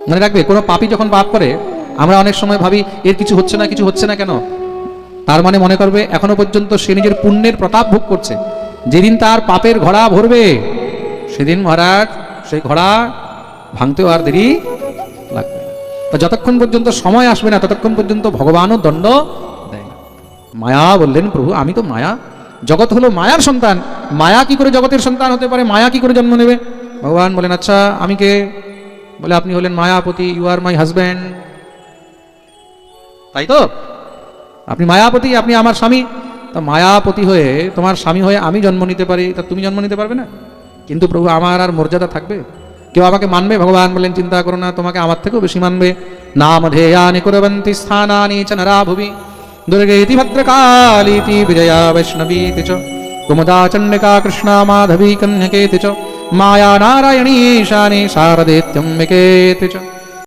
মনে রাখবে, কোনো পাপী যখন পাপ করে, আমরা অনেক সময় ভাবি, এর কিছু হচ্ছে না, কিছু হচ্ছে না কেন? তার মানে মনে করবে, এখনও পর্যন্ত সে নিজের পুণ্যের প্রতাপ ভোগ করছে। যেদিন তার পাপের ঘোড়া ভরবে, সেদিন মহারাজ, সেই ঘোড়া ভাঙতেও আর দেরি লাগবে যতক্ষণ পর্যন্ত সময় আসবে না, ততক্ষণ পর্যন্ত ভগবানও দণ্ড দেয় মায়া বললেন, প্রভু, আমি তো মায়া। জগৎ হলো মায়ার সন্তান। মায়া কি করে জগতের সন্তান হতে পারে? মায়া কি করে জন্ম নেবে? ভগবান বলেন আচ্ছা আমি কে? বলে, আপনি হলেন Mayapati you R my husband তাই তো? আপনি মায়াপতি, আপনি আমার স্বামী। তা মায়াপতি হয়ে তোমার স্বামী হয়ে আমি জন্ম নিতে পারি, তা তুমি জন্ম নিতে পারবে না? কিন্তু প্রভু, আমার আর মর্যাদা থাকবে? কেউ আমাকে মানবে? ভগবান বলেন, চিন্তা করো না, তোমাকে আমার থেকেও বেশি মানবে। নাম ধেয়ানি কুরবন্তি স্থানানি চ নরা ভুবি দুর্গেতি ভদ্রকালীতি বিজয়া বৈষ্ণবীতি চ। কুমদা চণ্ডিকা কৃষ্ণা মাধবী কন্যকেতি চ। মায়া নারায়ণী ঈশানি শারদেত্যম্বিকেতি চ